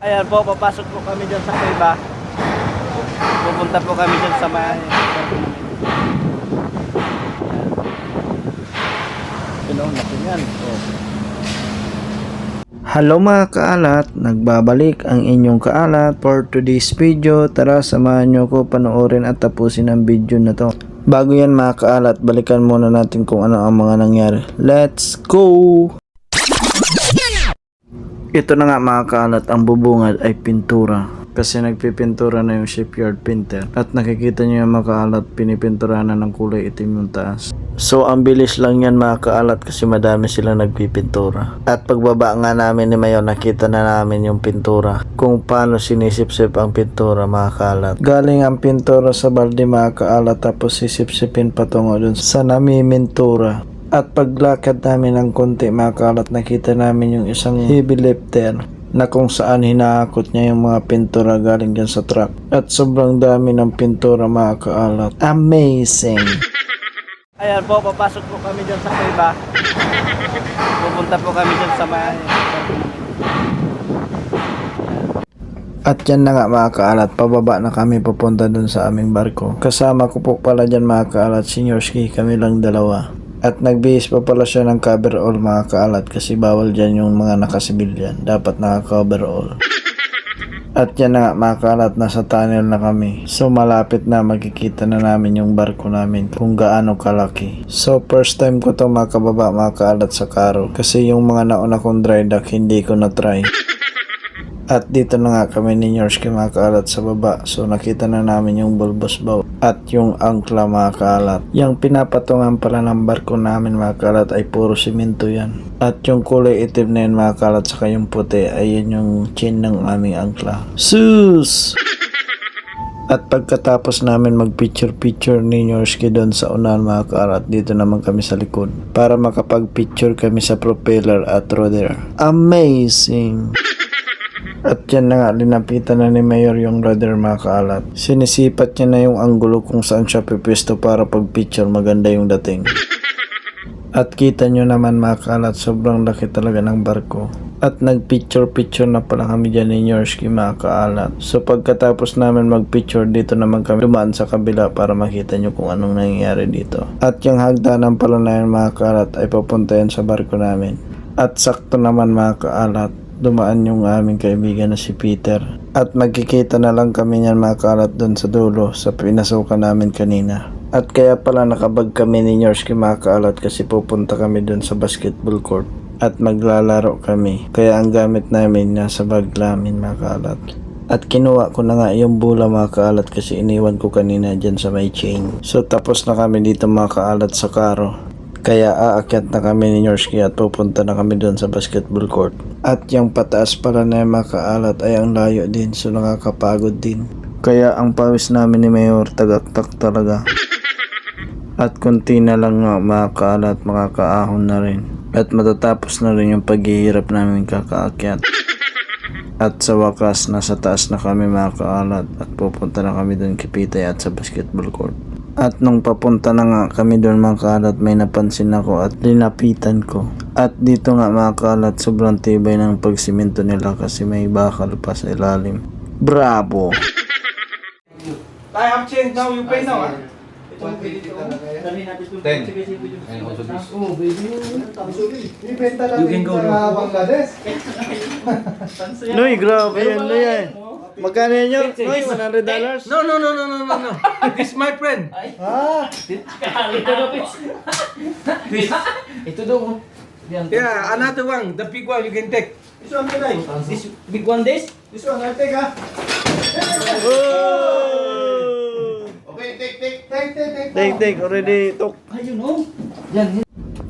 Ayan po, papasok po kami dyan sa Cueva. Pupunta po kami dyan sa may... Pinuun natin yan. Oh. Hello mga kaalat, nagbabalik ang inyong kaalat for today's video. Tara, samahan nyo ko panoorin at tapusin ang video na to. Bago yan mga kaalat, balikan muna natin kung ano ang mga nangyari. Let's go! Ito na nga mga kaalat, ang bubungad ay pintura. Kasi nagpipintura na yung shipyard painter. At nakikita nyo yung mga kaalat, pinipintura na ng kulay itim yung taas. So ang bilis lang yan mga kaalat kasi madami sila nagpipintura. At pagbaba nga namin ni Mayo, nakita na namin yung pintura. Kung paano sinisipsip ang pintura mga kaalat. Galing ang pintura sa balde mga kaalat tapos sisipsipin patungo dun sa namimintura. At paglakad namin ng konti mga kalat, nakita namin yung isang heavy lifter na kung saan hinahakot niya yung mga pintura galing dyan sa truck. At sobrang dami ng pintura mga kaalat. Amazing! Ayan po, papasok po kami dyan sa Cueva. Pupunta po kami dyan sa may... At yan na nga mga kaalat, pababa na kami papunta dun sa aming barko. Kasama ko po pala dyan mga kaalat, senior ski, kami lang dalawa. At nagbihis pa pala siya ng cover all mga kaalat kasi bawal dyan yung mga nakasibilyan. Dapat naka-cover all. At yan na nga mga kaalat, nasa tunnel na kami. So malapit na makikita na namin yung barko namin kung gaano kalaki. So first time ko to makababa mga kaalat sa karo. Kasi yung mga nauna kong dry dock hindi ko na try. At dito na nga kami ni Yorski mga kaalat sa baba. So nakita na namin yung bulbos bow at yung angkla mga. Yung pinapatungan pala ng barko namin mga ay puro simento yan. At yung kulay itim na yun mga saka yung puti ay yun yung chin ng aming angkla. Sus! At pagkatapos namin mag-picture-picture ni Yorski doon sa unahan mga kaalat, dito naman kami sa likod para makapag-picture kami sa propeller at rudder. Amazing! At yan na nga, linapitan na ni Mayor yung rudder mga kaalat. Sinisipat niya na yung anggulo kung saan siya pipisto para pag picture maganda yung dating. At kita nyo naman mga kaalat, sobrang laki talaga ng barko. At nag-picture-picture na pala kami dyan ni Yorski mga kaalat. So pagkatapos namin mag-picture dito naman kami dumaan sa kabila para makita nyo kung anong nangyayari dito. At yung hagdanan pala na yun mga kaalat ay papunta yan sa barko namin. At sakto naman mga kaalat, dumaan yung aming kaibigan na si Peter. At magkikita na lang kami niyan mga doon sa dulo sa pinasukan namin kanina. At kaya pala nakabag kami ni Yorski mga kasi pupunta kami doon sa basketball court. At maglalaro kami. Kaya ang gamit namin nasa bag namin mga. At kinuha ko na nga yung bula mga kasi iniwan ko kanina dyan sa may chain. So tapos na kami dito mga sa karo. Kaya aakyat na kami ni Yorski at pupunta na kami doon sa basketball court. At yung pataas pala na makaalat ay ang layo din so nakakapagod din. Kaya ang pawis namin ni Mayor tagaktak talaga. At konti na lang nga makakaalat makakaahon na rin. At matatapos na rin yung paghihirap namin kakaakyat. At sa wakas, nasa taas na kami mga kaalat at pupunta na kami doon kay Pitay at sa basketball court. At nung papunta na nga kami doon mga kaalat, may napansin ako at linapitan ko. At dito nga mga kaalat, sobrang tibay ng pagsimento nila kasi may bakal pa sa ilalim. Bravo! I have changed now, you pay now, ah. Ten. And also this. Oh, baby. You can natin go sa Bangladesh. Noy, grabe yan, Noy yan. Magkano yan yun? Noy, 100 dollars? No, no, no, no, no, no, no. This is my friend. Ah, This. Ito daw. Yan. Yeah, another one. The big one you can take. this one today. This big one this? This one, I'll take ah. Oh! Okay, take, take. Take, take, take. Take, take, already took. Ayun oh. Yan.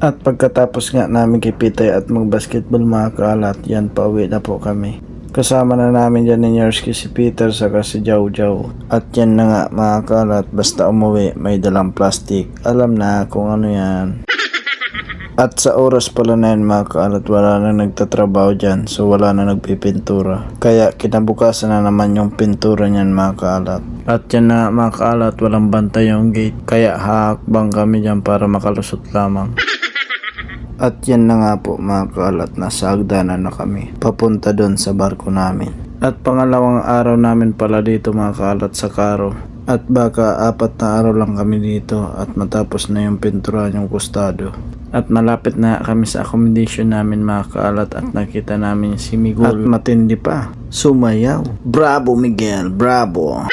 At pagkatapos nga namin kay Pitay at mag-basketball mga kaalat, yan pauwi na po kami. Kasama na namin dyan ni Nyersky si Peter saka si Jow Jow. At yan na nga mga kaalat, basta umuwi may dalang plastic. Alam na kung ano yan. At sa oras pala na yun mga kaalat, wala na nagtatrabaho dyan. So wala na nagpipintura. Kaya kinabukasan na naman yung pintura niyan mga kaalat. At yan na mga kaalat, walang bantay yung gate. Kaya hakbang kami dyan para makalusot lamang. At yan na nga po mga kaalat, nasa hagdanan na kami. Papunta doon sa barko namin. At pangalawang araw namin pala dito mga kaalat sa karo. At baka apat na araw lang kami dito at matapos na yung pinturan yung kustado. At malapit na kami sa accommodation namin mga kaalat at nakita namin si Miguel. At matindi pa, sumayaw. Bravo Miguel, bravo!